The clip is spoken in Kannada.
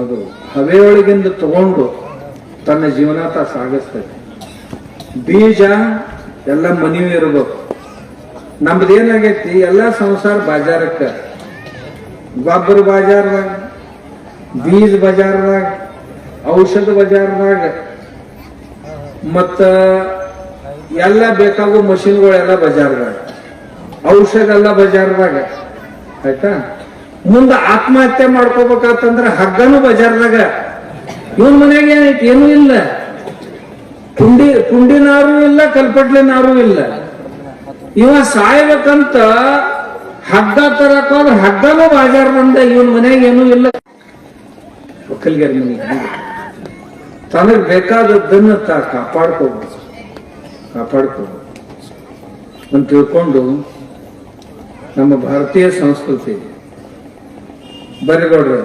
ಅದು ಹವೆಯೊಳಗಿಂದ ತಗೊಂಡು ತನ್ನ ಜೀವನ ತಾ ಸಾಗಿಸ್ತೈತಿ ಬೀಜ ಎಲ್ಲ ಮನೆಯೂ ಇರಬೇಕು. ನಮ್ದೇನಾಗೈತಿ, ಎಲ್ಲ ಸಂಸಾರ ಬಾಜಾರಕ್ಕ. ಗೊಬ್ಬರ ಬಾಜಾರದಾಗ, ಬೀಜ ಬಜಾರದಾಗ, ಔಷಧ ಬಜಾರ್ದಾಗ, ಮತ್ತ ಎಲ್ಲ ಬೇಕಾಗೋ ಮಷಿನ್ಗಳೆಲ್ಲ ಬಜಾರ್ದಾಗ. ಔಷಧ ಎಲ್ಲ ಬಜಾರ್ದಾಗ. ಆಯ್ತಾ? ಮುಂದ ಆತ್ಮಹತ್ಯೆ ಮಾಡ್ಕೋಬೇಕಾತಂದ್ರ ಹಗ್ಗನು ಬಜಾರ್ದಾಗ. ಇವನ್ ಮನ್ಯಾಗ ಏನೈತಿ? ಏನೂ ಇಲ್ಲ. ಪುಂಡಿ ಪುಂಡಿನಾರು ಇಲ್ಲ ಕಲ್ಪಟ್ಲಿನಾರು ಇಲ್ಲ. ಇವ ಸಾಯ್ಬೇಕಂತ ಹಗ್ಗ ತರಕ ಹಗ್ಗನು ಬಾಜಾರ್ ಬಂದ ಇವನ್ ಮನ್ಯಾಗ ಏನೂ ಇಲ್ಲ. ಒಕ್ಕಲ್ಗಾರ ತನಗ್ ಬೇಕಾದದ್ದನ್ನ ತಾ ಕಾಪಾಡ್ಕೋಬೋದು ಅಂತ ತಿಳ್ಕೊಂಡು ನಮ್ಮ ಭಾರತೀಯ ಸಂಸ್ಕೃತಿ ಬರೀ ನೋಡ್ರಿ